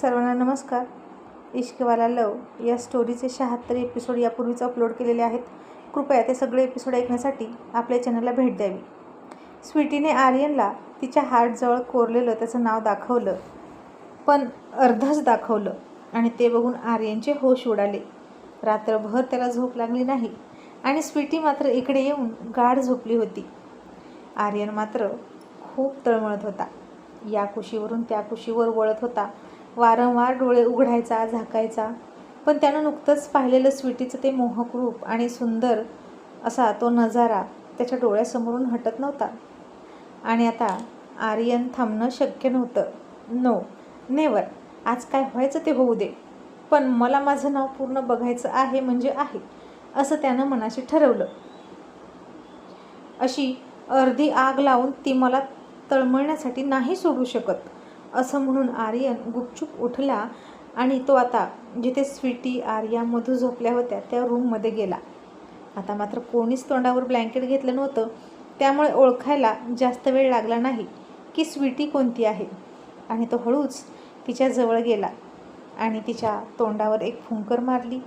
सर्वांना नमस्कार. इश्कवाला लव या स्टोरीचे शहात्तर एपिसोड यापूर्वीच अपलोड केलेले आहेत. कृपया ते सगळे एपिसोड ऐकण्यासाठी आपल्या चॅनलला भेट द्यावी. स्वीटीने आर्यनला तिच्या हार्टजवळ कोरलेलं त्याचं नाव दाखवलं. पण अर्धच दाखवलं आणि ते बघून आर्यनचे होश उडाले. रात्रभर त्याला झोप लागली नाही आणि स्वीटी मात्र इकडे येऊन गाढ झोपली होती. आर्यन मात्र खूप तळमळत होता. या कुशीवरून त्या कुशीवर वळत होता. वारंवार डोळे उघडायचा झाकायचा. पण त्यानं नुकतंच पाहिलेलं स्वीटीचं ते मोहक रूप आणि सुंदर असा तो नजारा त्याच्या डोळ्यासमोरून हटत नव्हता. आणि आता आर्यन थांबणं शक्य नव्हतं. नो नेवर आज काय व्हायचं ते होऊ दे. पण मला माझं नाव पूर्ण बघायचं आहे म्हणजे आहे असं त्यानं मनाशी ठरवलं. अशी अर्धी आग लावून ती मला तळमळण्यासाठी नाही सोडू शकत. असं म्हणून आर्यन गुपचूप उठला आणि तो आता जिथे स्वीटी आर्या मधू झोपल्या होत्या त्या रूममध्ये गेला. आता मात्र कोणीच तोंडावर ब्लँकेट घेतलं नव्हतं. त्यामुळे ओळखायला जास्त वेळ लागला नाही की स्वीटी कोणती आहे. आणि तो हळूच तिच्या जवळ गेला आणि तिच्या तोंडावर एक फुंकर मारली.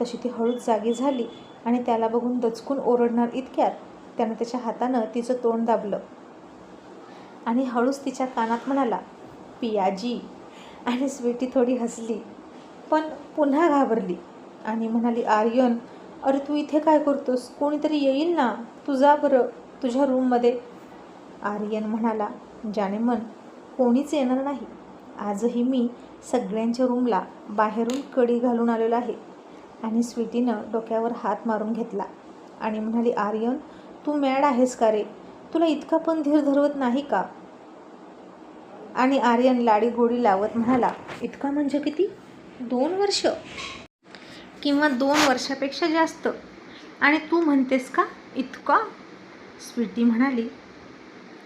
तशी ती हळूच जागी झाली आणि त्याला बघून दचकून ओरडणार इतक्यात त्यानं त्याच्या हातानं तिचं तोंड दाबलं. आणि हळूच तिच्या कानात म्हणाला पियाजी. आणि स्वीटी थोडी हसली पण पुन्हा घाबरली आणि म्हणाली आर्यन अरे तू इथे काय करतोस? कोणीतरी येईल ना तुझा बरं तुझ्या रूममध्ये आर्यन म्हणाला ज्याने मन कोणीच येणार नाही. आजही मी सगळ्यांच्या रूमला बाहेरून कडी घालून आलेलो आहे. आणि स्वीटीनं डोक्यावर हात मारून घेतला आणि म्हणाली आर्यन तू मॅड आहेस का रे? तुला इतका पण धीर धरवत नाही का? आणि आर्यन लाडी गोडी लावत म्हणाला इतका म्हणजे किती? दोन वर्ष? किंवा दोन वर्षापेक्षा जास्त. आणि तू म्हणतेस का इतका? स्वीटी म्हणाली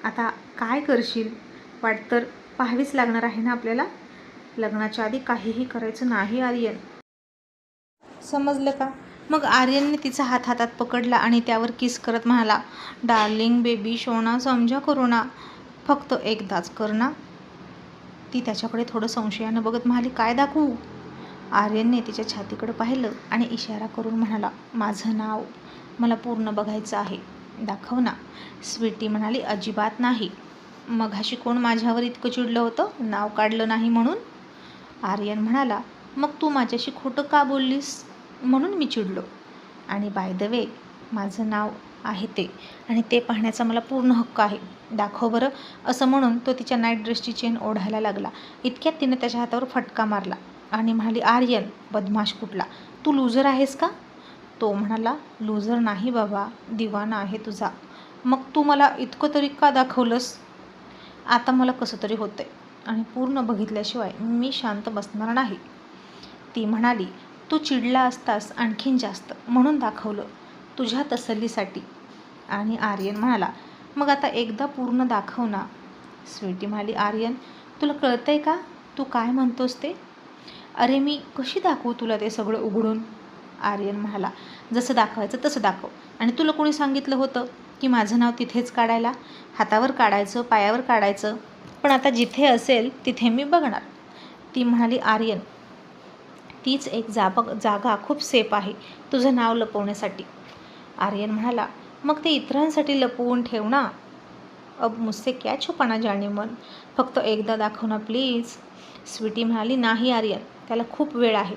आता काय करशील? वाटतर पाहावीच लागणार आहे ना आपल्याला? लग्नाच्या आधी काहीही करायचं नाही आर्यन. समजलं का? मग आर्यनने तिचा हात हातात पकडला आणि त्यावर किस करत म्हणाला डार्लिंग बेबी शोना समजा करू ना. फक्त एकदाच कर ना. ती त्याच्याकडे थोडं संशयानं बघत म्हणाली काय दाखवू? आर्यनने तिच्या छातीकडे पाहिलं आणि इशारा करून म्हणाला माझं नाव मला पूर्ण बघायचं आहे. दाखव ना. स्वीटी म्हणाली अजिबात नाही. मघाशी कोण माझ्यावर इतकं चिडलं होतं? नाव काढलं नाही म्हणून? आर्यन म्हणाला मग तू माझ्याशी खोटं का बोललीस? म्हणून मी चिडलो. आणि बाय द वे माझं नाव आहे ते. आणि ते पाहण्याचा मला पूर्ण हक्क आहे. दाखव बरं. असं म्हणून तो तिच्या नाईट ड्रेसची चेन ओढायला लागला. इतक्यात तिने त्याच्या हातावर फटका मारला आणि म्हणाली आर्यन बदमाश कुठला? तू लूजर आहेस का? तो म्हणाला लूजर नाही बाबा. दिवाना आहे तुझा. मग तू मला इतकं तरी का दाखवलंस? आता मला कसं तरी होतंय. आणि पूर्ण बघितल्याशिवाय मी शांत बसणार नाही. ती म्हणाली तू चिडला असतास आणखीन जास्त. म्हणून दाखवलं. तुझ्या तसल्लीसाठी. आणि आर्यन म्हणाला मग आता एकदा पूर्ण दाखव ना. स्वीटी म्हणाली आर्यन तुला कळतंय का? तू काय म्हणतोस ते? अरे मी कशी दाखवू तुला ते सगळं उघडून? आर्यन म्हणाला जसं दाखवायचं तसं दाखव. आणि तुला कोणी सांगितलं होतं की माझं नाव तिथेच काढायला? हातावर काढायचं पायावर काढायचं? पण आता जिथे असेल तिथे मी बघणार. ती म्हणाली आर्यन तीच एक जाबग जागा खूप सेफ आहे तुझं नाव लपवण्यासाठी. आर्यन म्हणाला मग ते इतरांसाठी लपवून ठेव ना. अब मुझसे क्या छुपाना जाणे मन? फक्त एकदा दाखव ना प्लीज स्वीटी म्हणाली नाही आर्यन त्याला खूप वेळ आहे.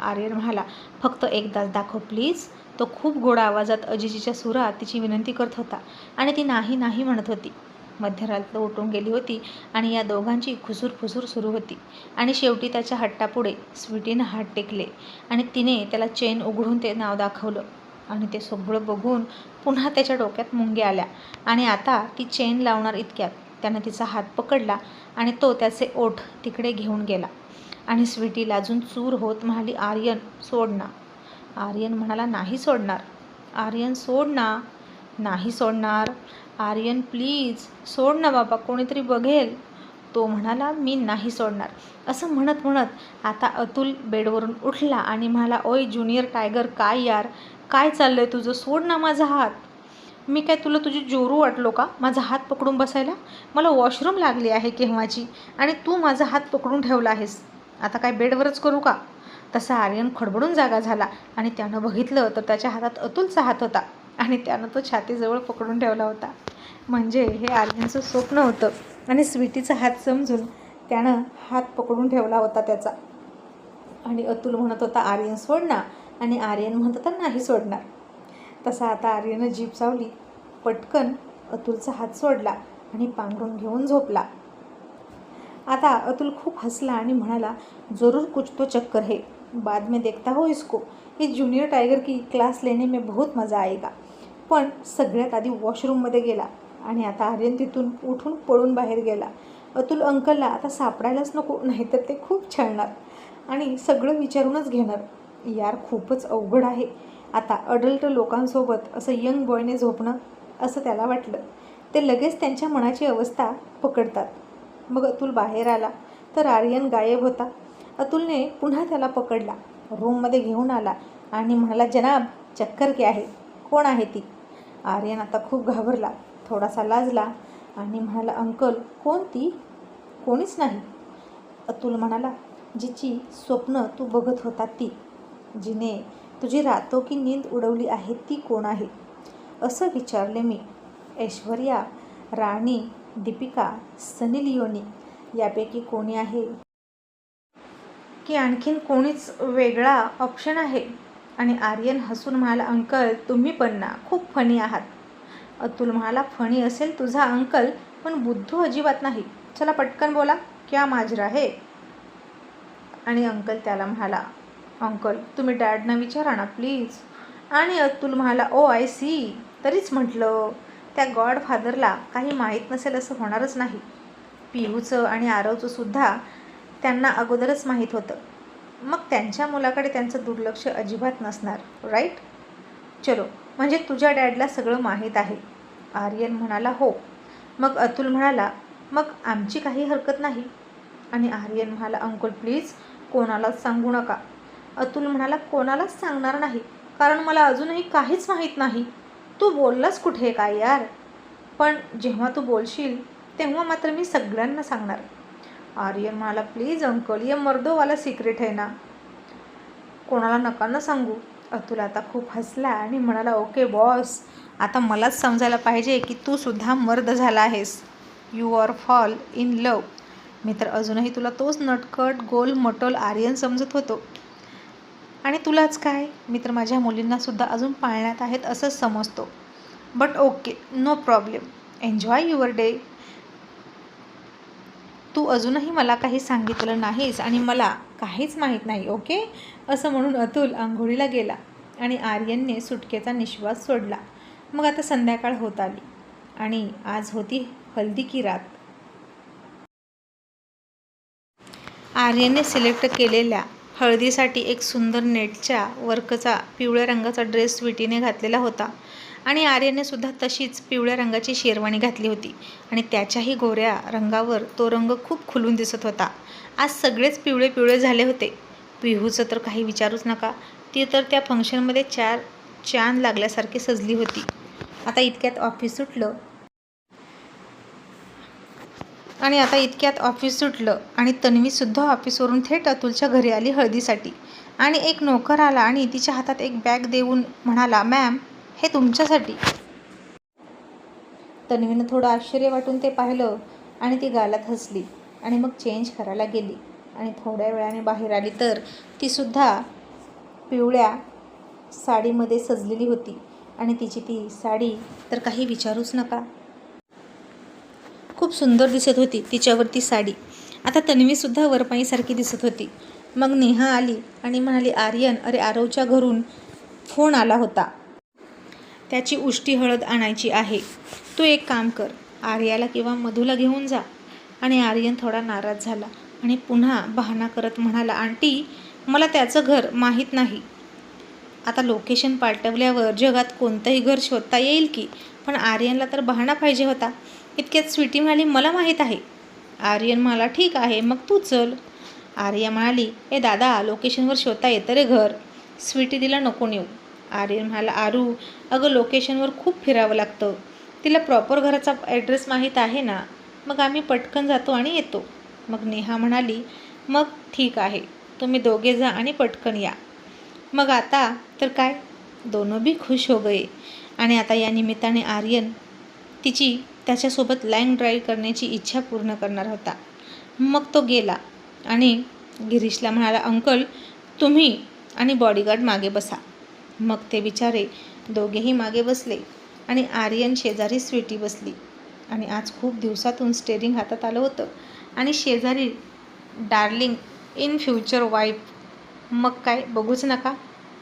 आर्यन म्हणाला फक्त एकदाच दाखव प्लीज तो खूप गोड आवाजात अजिजीच्या सुरात तिची विनंती करत होता आणि ती नाही नाही म्हणत होती. मध्यरात्र उठून गेली होती आणि या दोघांची खुसूर फुसूर सुरू होती आणि शेवटी त्याच्या हट्टापुढे स्वीटीनं हात टेकले आणि तिने त्याला चेन उघडून ते नाव दाखवलं. आणि ते सगळं बघून पुन्हा त्याच्या डोक्यात मुंग्या आल्या. आणि आता ती चेन लावणार इतक्यात. त्यानं तिचा हात पकडला आणि तो त्याचे ओठ तिकडे घेऊन गेला. आणि स्वीटी लाजून चूर होत म्हणाली आर्यन सोड ना. आर्यन म्हणाला नाही सोडणार. आर्यन सोड ना. नाही सोडणार. आर्यन प्लीज सोड ना बाबा कोणीतरी बघेल. तो म्हणाला मी नाही सोडणार. असं म्हणत म्हणत आता अतुल बेडवरून उठला आणि म्हणाला ओय ज्युनियर टायगर काय यार? काय चाललं आहे तुझं? सोड ना माझा हात. मी काय तुला तुझी जोरू वाटलो का? माझा हात पकडून बसायला? मला वॉशरूम लागली आहे केव्हाची? आणि तू माझा हात पकडून ठेवला आहेस. आता काय बेडवरच करू का? तसा आर्यन खडबडून जागा झाला आणि त्यानं बघितलं तर त्याच्या हातात अतुलचा हात होता आणि त्यानं तो छातीजवळ पकडून ठेवला होता. म्हणजे हे आर्यनचं स्वप्न होतं आणि स्वीटीचा हात समजून त्यानं हात पकडून ठेवला होता त्याचा. आणि अतुल म्हणत होता आर्यन ना. आणि आर्यन म्हणत तर नाही सोडणार. तसा आता आर्यनं जीप चावली पटकन अतुलचा हात सोडला आणि पांघरून घेऊन झोपला. आता अतुल खूप हसला आणि म्हणाला जरूर कुछ तो चक्कर है. बाद में देखता हो इसको. इस ज्युनियर टायगर की क्लास लेने में बहुत मज़ा आएगा. पण सगळ्यात आधी वॉशरूममध्ये गेला आणि आता आर्यन तिथून उठून पळून बाहेर गेला. अतुल अंकलला आता सापडायलाच नको नाहीतर ते खूप छळणार आणि सगळं विचारूनच घेणार. यार खूपच अवघड आहे. आता अडल्ट लोकांसोबत असं यंग बॉयने झोपणं असं त्याला वाटलं. ते लगेच त्यांच्या मनाची अवस्था पकडतात. मग अतुल बाहेर आला. तर आर्यन गायब होता. अतुलने पुन्हा त्याला पकडला. रूममध्ये घेऊन आला आणि म्हणाला जनाब चक्कर के आहे कोण आहे ती? आर्यन आता खूप घाबरला. थोडासा लाजला आणि म्हणाला अंकल कोण ती? कोणीच नाही. अतुल म्हणाला जिची स्वप्न तू बघत होता ती. जिने तुझी रातो की नींद उडवली आहे ती कोण आहे? असं विचारले मी. ऐश्वर्या राणी दीपिका सनी लिओनी यापैकी कोणी आहे? की आणखीन कोणीच वेगळा ऑप्शन आहे? आणि आर्यन हसून म्हणाला अंकल तुम्ही पण ना खूप फणी आहात. अतुल म्हणाला फणी असेल तुझा अंकल पण बुद्धू अजिबात नाही. चला पटकन बोला क्या माजरा आहे आणि अंकल त्याला म्हणाला अंकल तुम्ही डॅडना विचारा ना प्लीज. आणि अतुल म्हणाला ओ आय सी तरीच म्हटलं त्या गॉड फादरला काही माहीत नसेल असं होणारच नाही. पिहूचं आणि आरवचं सुद्धा त्यांना अगोदरच माहीत होतं. मग त्यांच्या मुलाकडे त्यांचं दुर्लक्ष अजिबात नसणार राईट चलो म्हणजे तुझ्या डॅडला सगळं माहीत आहे. आर्यन म्हणाला हो. मग अतुल म्हणाला मग आमची काही हरकत नाही? आणि आर्यन म्हणाला अंकुल प्लीज कोणालाच सांगू नका. अतुल म्हणाला कोणालाच सांगणार नाही कारण मला अजूनही काहीच माहीत नाही. तू बोललास कुठे काय यार? पण जेव्हा तू बोलशील तेव्हा मात्र मी सगळ्यांना सांगणार. आर्यन म्हणाला प्लीज अंकल ये मर्दोवाला सिक्रेट आहे ना. कोणाला नका ना सांगू. अतुल आता खूप हसला आणि म्हणाला ओके बॉस आता मलाच समजायला पाहिजे की तू सुद्धा मर्द झाला आहेस. You are fall in love me तर अजूनही तुला तोच नटकट गोल मटोल आर्यन समजत होतो. आणि तुलाच काय? मी तर माझ्या मुलींनासुद्धा अजून पाळण्यात आहेत असंच समजतो. But okay no problem enjoy your day तू अजूनही मला काही सांगितलं नाहीस आणि मला काहीच माहीत नाही ओके असं म्हणून अतुल आंघोळीला गेला आणि आर्यनने सुटकेचा निश्वास सोडला. मग आता संध्याकाळ होत आली आणि आज होती हल्दी की रात. आर्यनने सिलेक्ट केलेल्या हळदीसाठी एक सुंदर नेटच्या वर्कचा पिवळ्या रंगाचा ड्रेस स्वीटीने घातलेला होता. आणि आर्यने सुद्धा तशीच पिवळ्या रंगाची शेरवाणी घातली होती. आणि त्याच्याही गोऱ्या रंगावर तो रंग खूप खुलून दिसत होता. आज सगळेच पिवळे पिवळे झाले होते. पिहूचं तर काही विचारूच नका. ती तर त्या फंक्शनमध्ये चार चांद लागल्यासारखी सजली होती. आता इतक्यात ऑफिस सुटलं. आणि आता इतक्यात ऑफिस सुटलं आणि तन्वीसुद्धा ऑफिसवरून थेट अतुलच्या घरी आली हळदीसाठी. आणि एक नोकर आला आणि तिच्या हातात एक बॅग देऊन म्हणाला मॅम हे तुमच्यासाठी. तन्वीनं थोडं आश्चर्य वाटून ते पाहिलं आणि ती गालात हसली आणि मग चेंज करायला गेली. आणि थोड्या वेळाने बाहेर आली तर तीसुद्धा पिवळ्या साडीमध्ये सजलेली होती. आणि तिची ती साडी तर काही विचारूच नका. खूप सुंदर दिसत होती तिच्यावरती साडी. आता तन्वीसुद्धा वरपाईसारखी दिसत होती. मग नेहा आली आणि म्हणाली आर्यन अरे आरवच्या घरून फोन आला होता. त्याची उष्टी हळद आणायची आहे. तू एक काम कर आर्याला किंवा मधूला घेऊन जा. आणि आर्यन थोडा नाराज झाला आणि पुन्हा बहाणा करत म्हणाला आंटी मला त्याचं घर माहीत नाही. आता लोकेशन पाठवल्यावर जगात कोणतंही घर शोधता येईल की? पण आर्यनला तर बहाणा पाहिजे होता. इतक्यात स्वीटी म्हणाली मला माहीत आहे. आर्यन म्हणाला ठीक आहे मग तू चल. आर्या म्हणाली ए दादा लोकेशनवर शोधता येतं रे घर. स्वीटी तिला नको नेऊ. आर्यन म्हणाला आरू अगं लोकेशनवर खूप फिरावं लागतं. तिला प्रॉपर घराचा ॲड्रेस माहीत आहे ना? मग आम्ही पटकन जातो आणि येतो. मग नेहा म्हणाली मग ठीक आहे तुम्ही दोघे जा आणि पटकन या. मग आता तर काय? दोनों बी खुश हो गए. आणि आता या निमित्ताने आर्यन तिची त्याच्यासोबत लाईन ड्राईव्ह करण्याची इच्छा पूर्ण करणार होता. मग तो गेला आणि गिरीशला म्हणाला अंकल तुम्ही आणि बॉडीगार्ड मागे बसा. मग ते बिचारे दोघेही मागे बसले आणि आर्यन शेजारी स्वीटी बसली. आणि आज खूप दिवसातून स्टेरिंग हातात आलं होतं. आणि शेजारी डार्लिंग इन फ्युचर वाईफ मग काय बघूच नका.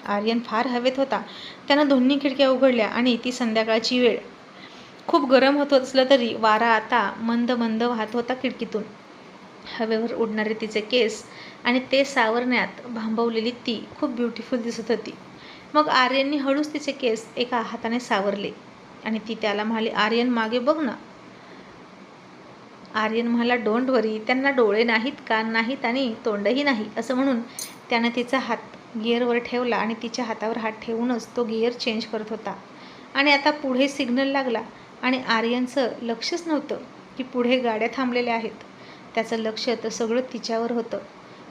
आर्यन फार हवेत होता. त्यानं दोन्ही खिडक्या उघडल्या आणि ती संध्याकाळची वेळ खूप गरम होत असलं तरी वारा आता मंद मंद वाहत होता खिडकीतून. हवेवर उडणारे तिचे केस आणि ते सावरण्यात भांबवलेली ती खूप ब्युटिफुल दिसत होती. मग आर्यननी हळूच तिचे केस एका हाताने सावरले आणि ती त्याला म्हणाली आर्यन मागे बघ ना. आर्यन म्हणाला डोंट वरी त्यांना डोळे नाहीत कान नाहीत आणि तोंडही नाही. असं म्हणून त्यानं तिचा हात गिअरवर ठेवला आणि तिच्या हातावर हात ठेवूनच तो गिअर चेंज करत होता. आणि आता पुढे सिग्नल लागला आणि आर्यनचं लक्षच नव्हतं की पुढे गाड्या थांबलेल्या आहेत. त्याचं लक्ष तर सगळं तिच्यावर होतं.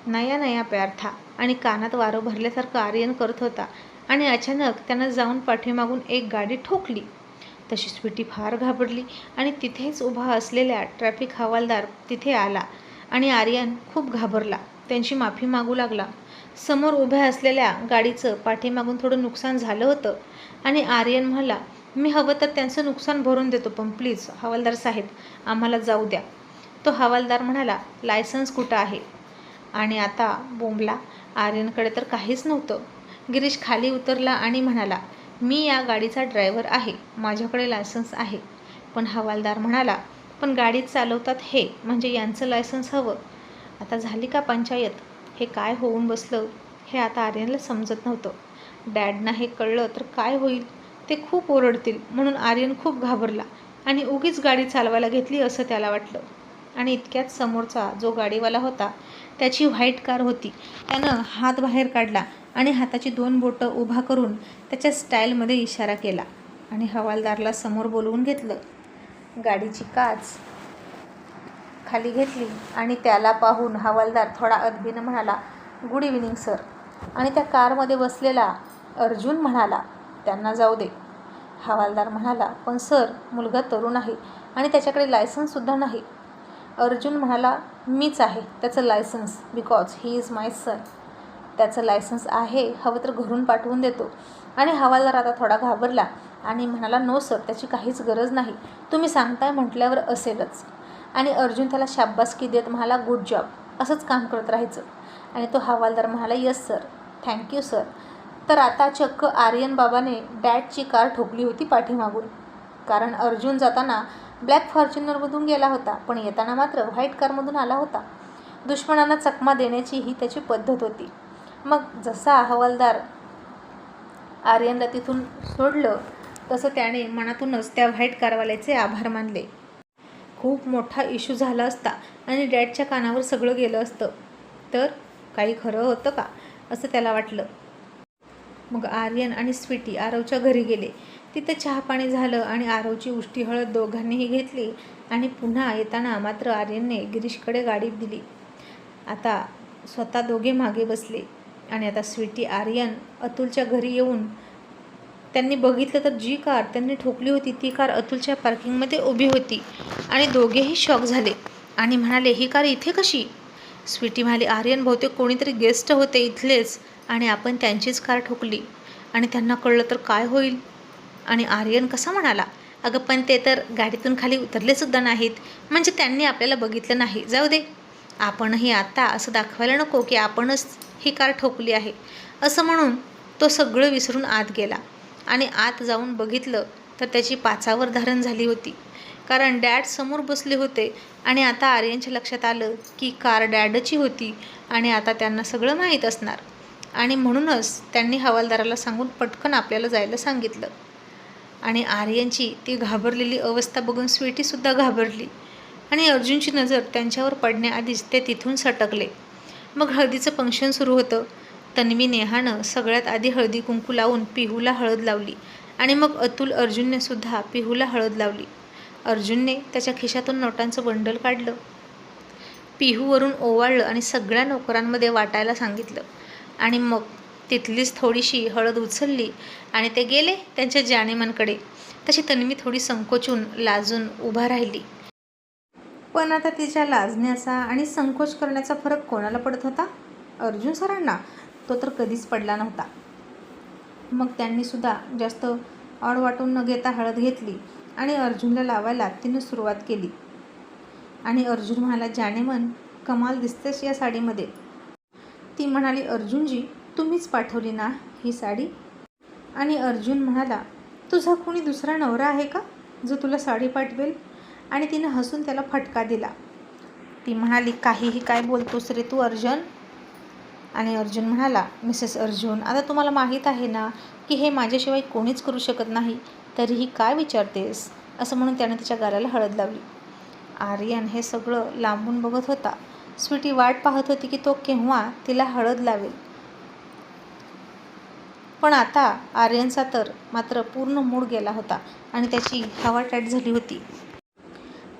नया नया प्यार था आणि कानात वारं भरल्यासारखं आर्यन करत होता आणि अचानक त्यानं जाऊन पाठीमागून एक गाडी ठोकली. तशी स्वीटी फार घाबरली आणि तिथेच उभा असलेल्या ट्रॅफिक हवालदार तिथे आला आणि आर्यन खूप घाबरला. त्यांची माफी मागू लागला. समोर उभ्या असलेल्या गाडीचं पाठीमागून थोडं नुकसान झालं होतं आणि आर्यन म्हणाला मी हवं तर त्यांचं नुकसान भरून देतो पण प्लीज हवालदार साहेब आम्हाला जाऊ द्या. तो हवालदार म्हणाला लायसन्स कुठं आहे? आणि आता बोंबला आर्यनकडे तर काहीच नव्हतं. गिरीश खाली उतरला आणि म्हणाला मी या गाडीचा ड्रायव्हर आहे माझ्याकडे लायसन्स आहे. पण हवालदार म्हणाला पण गाडी चालवतात हे म्हणजे यांचं लायसन्स हवं. आता झाली का पंचायत? हे काय होऊन बसलं? हे आता आर्यनला समजत नव्हतं. डॅडना हे कळलं तर काय होईल? ते खूप ओरडतील म्हणून आर्यन खूप घाबरला आणि उगीच गाडी चालवायला घेतली असं त्याला वाटलं. आणि इतक्यात समोरचा जो गाडीवाला होता त्याची व्हाईट कार होती. त्यानं हात बाहेर काढला आणि हाताची दोन बोटं उभा करून त्याच्या स्टाईलमध्ये इशारा केला आणि हवालदारला समोर बोलवून घेतलं गाडीची काच खाली घेतली आणि त्याला पाहून हवालदार थोडा अदबीनं म्हणाला गुड इव्हिनिंग सर. आणि त्या कारमध्ये बसलेला अर्जुन म्हणाला त्यांना जाऊ दे. हवालदार म्हणाला पण सर मुलगा तरुण आहे आणि त्याच्याकडे लायसन्ससुद्धा नाही. अर्जुन म्हणाला मीच आहे त्याचं licence because he is my son. त्याचं लायसन्स आहे हवं तर घरून पाठवून देतो. आणि हवालदार आता थोडा घाबरला आणि म्हणाला नो सर त्याची काहीच गरज नाही तुम्ही सांगताय म्हटल्यावर असेलच. आणि अर्जुन त्याला शाब्बासकी देत म्हणाला गुड जॉब. असंच काम करत राहायचं. आणि तो हवालदार म्हणाला यस सर थँक्यू सर. तर आता चक्क आर्यन बाबाने डॅडची कार ठोकली होती पाठीमागून. कारण अर्जुन जाताना ब्लॅक फॉर्च्युनरमधून गेला होता पण येताना मात्र व्हाईट कारमधून आला होता. दुश्मनांना चकमा देण्याची ही त्याची पद्धत होती. मग जसा हवालदार आर्यनला तिथून सोडलं तसं त्याने मनातूनच त्या व्हाईट कारवाल्याचे आभार मानले. खूप मोठा इश्यू झाला असता आणि डॅडच्या कानावर सगळं गेलं असतं. तर काही खरं होतं का असं त्याला वाटलं. मग आर्यन आणि स्वीटी आरवच्या घरी गेले. तिथं चहापाणी झालं आणि आरवची उष्टी हळद दोघांनीही घेतली आणि पुन्हा येताना मात्र आर्यनने गिरीशकडे गाडी दिली. आता स्वतः दोघे मागे बसले आणि आता स्वीटी आर्यन अतुलच्या घरी येऊन त्यांनी बघितलं तर जी कार त्यांनी ठोकली होती ती कार अतुलच्या पार्किंगमध्ये उभी होती आणि दोघेही शॉक झाले आणि म्हणाले ही कार इथे कशी? स्वीटी म्हणाली आर्यन बहुतेक कोणीतरी गेस्ट होते इथलेच. आणि आपण त्यांचीच कार ठोकली. आणि त्यांना कळलं तर काय होईल? आणि आर्यन कसा म्हणाला अगं पण ते तर गाडीतून खाली उतरलेसुद्धा नाहीत. म्हणजे त्यांनी आपल्याला बघितलं नाही. जाऊ दे. आपणही आता असं दाखवायला नको की आपणच ही कार ठोकली आहे. असं म्हणून तो सगळं विसरून आत गेला. आणि आत जाऊन बघितलं तर त्याची पाचावर धारण झाली होती. कारण डॅड समोर बसले होते आणि आता आर्यनच्या लक्षात आलं की कार डॅडची होती आणि आता त्यांना सगळं माहीत असणार. आणि म्हणूनच त्यांनी हवालदाराला सांगून पटकन आपल्याला जायला सांगितलं. आणि आर्यनची ती घाबरलेली अवस्था बघून स्वीटीसुद्धा घाबरली. आणि अर्जुनची नजर त्यांच्यावर पडण्याआधीच ते तिथून सटकले. मग हळदीचं फंक्शन सुरू होतं. तन्वी नेहानं सगळ्यात आधी हळदी कुंकू लावून पिहूला हळद लावली. आणि मग अतुल अर्जुनने सुद्धा पिहूला हळद लावली. अर्जुनने त्याच्या खिशातून नोटांचं बंडल काढलं. पिहूवरून ओवाळलं आणि सगळ्या नोकरांमध्ये वाटायला सांगितलं. आणि मग तिथलीच थोडीशी हळद उचलली आणि ते गेले त्यांच्या जाणेमांकडे तशी तन्वी थोडी संकोचून लाजून उभा राहिली. पण आता तिच्या लाजण्याचा आणि संकोच करण्याचा फरक कोणाला पडत होता? अर्जुन सरांना. तो तर कधीच पडला नव्हता. मग त्यांनीसुद्धा जास्त ऑड वाटून न घेता हळद घेतली आणि अर्जुनला लावायला तिने सुरुवात केली. आणि अर्जुन म्हणाला जानेमन कमाल दिसतेस या साडीमध्ये. ती म्हणाली अर्जुनजी तुम्हीच पाठवली ना ही साडी? आणि अर्जुन म्हणाला तुझा कोणी दुसरा नवरा आहे का जो तुला साडी पाठवेल? आणि तिने हसून त्याला फटका दिला. ती म्हणाली काहीही काय बोलतोस रे तू अर्जुन? आणि अर्जुन म्हणाला मिसेस अर्जुन आता तुम्हाला माहीत आहे ना की हे माझ्याशिवाय कोणीच करू शकत नाही तरीही काय विचारतेस? असं म्हणून त्याने तिच्या गालाला हळद लावली. आर्यन हे सगळं लांबून बघत होता. स्वीटी वाट पाहत होती की तो केव्हा तिला हळद लावेल. पण आता आर्यनचा तर मात्र पूर्ण मूड गेला होता आणि त्याची हवा टाईट झाली होती.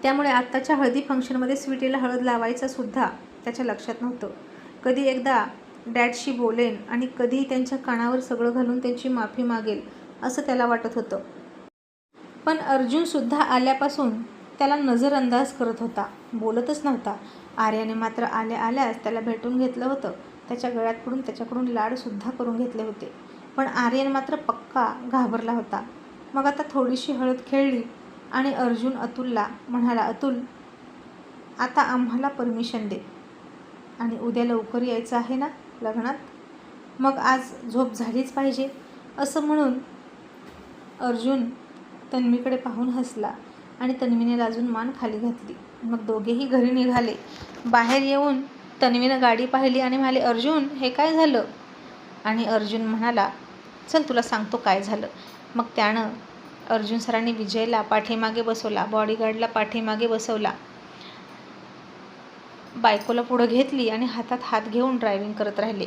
त्यामुळे आत्ताच्या हळदी फंक्शनमध्ये स्वीटीला हळद लावायचं सुद्धा त्याच्या लक्षात नव्हतं. कधी एकदा डॅडशी बोलेन आणि कधी त्यांच्या कानावर सगळं घालून त्यांची माफी मागेल असं त्याला वाटत होतं. पण अर्जुनसुद्धा आल्यापासून त्याला नजरअंदाज करत होता. बोलतच नव्हता. आर्याने मात्र आल्या आल्यास त्याला भेटून घेतलं होतं. त्याच्या गळ्यात पडून त्याच्याकडून लाडसुद्धा करून घेतले होते. पण आर्यन मात्र पक्का घाबरला होता. मग आता थोडीशी हळद खेळली आणि अर्जुन अतुलला म्हणाला अतुल आता आम्हाला परमिशन दे. आणि उद्या लवकर यायचं आहे ना लग्नात? मग आज झोप झालीच पाहिजे. असं म्हणून अर्जुन तन्मीकडे पाहून हसला. आणि तन्वीने लाजून मान खाली घातली. मग दोघेही घरी निघाले. बाहेर येऊन तन्वीनं गाडी पाहिली आणि म्हणाले अर्जुन हे काय झालं? आणि अर्जुन म्हणाला चल तुला सांगतो काय झालं. मग त्यानं अर्जुन सरांनी विजयला पाठीमागे बसवला बॉडीगार्डला पाठीमागे बसवला. बायकोला पुढं घेतली आणि हातात हात घेऊन ड्रायव्हिंग करत राहिले.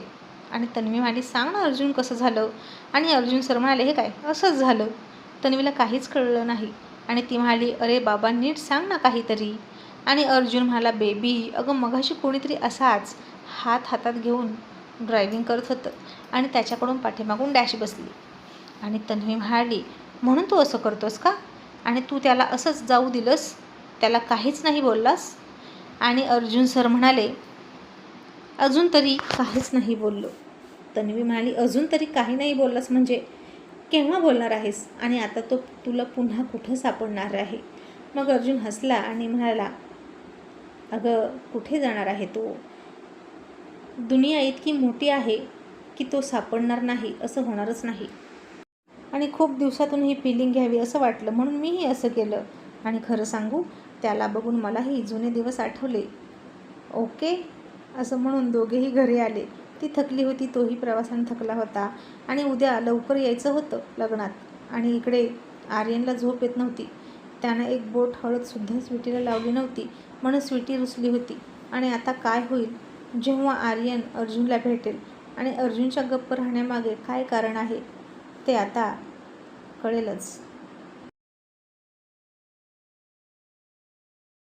आणि तन्वी म्हणाली सांग ना अर्जुन कसं झालं? आणि अर्जुन सर म्हणाले हे काय? असंच झालं. तन्वीला काहीच कळलं नाही. आणि ती म्हणाली अरे बाबा नीट सांग ना काहीतरी. आणि अर्जुन म्हणाला बेबी अगं मघाशी कोणीतरी असाच हात हातात घेऊन ड्रायव्हिंग करत होतं आणि त्याच्याकडून पाठीमागून डॅश बसली. आणि तन्वी म्हणाली म्हणून तू असं करतोस का? आणि तू त्याला असंच जाऊ दिलंस? त्याला काहीच नाही बोललास? आणि अर्जुन सर म्हणाले अजून तरी काहीच नाही बोललो. तन्वी म्हणाली अजून तरी काही नाही बोललास म्हणजे केव्हा बोलणार आहेस? आणि आता तो तुला पुन्हा कुठं सापडणार आहे? मग अर्जुन हसला आणि म्हणाला अगं कुठे जाणार आहे तो? दुनिया इतकी मोठी आहे की तो सापडणार नाही असं होणारच नाही. आणि खूप दिवसातून ही फिलिंग घ्यावी असं वाटलं म्हणून मीही असं केलं. आणि खरं सांगू त्याला बघून मलाही जुने दिवस आठवले. ओके असं म्हणून दोघेही घरी आले. ती थकली होती तोही प्रवासाने थकला होता. आणि उद्या लवकर यायचं होतं लग्नात. आणि इकडे आर्यनला झोप येत नव्हती. त्यानं एक बोट हळदसुद्धा स्वीटीला लावली नव्हती. म्हणून स्वीटी रुसली होती. आणि आता काय होईल? जेव्हा आर्यन अर्जुनला भेटेल आणि अर्जुनच्या गप्प राहण्यामागे काय कारण आहे ते आता कळेलच.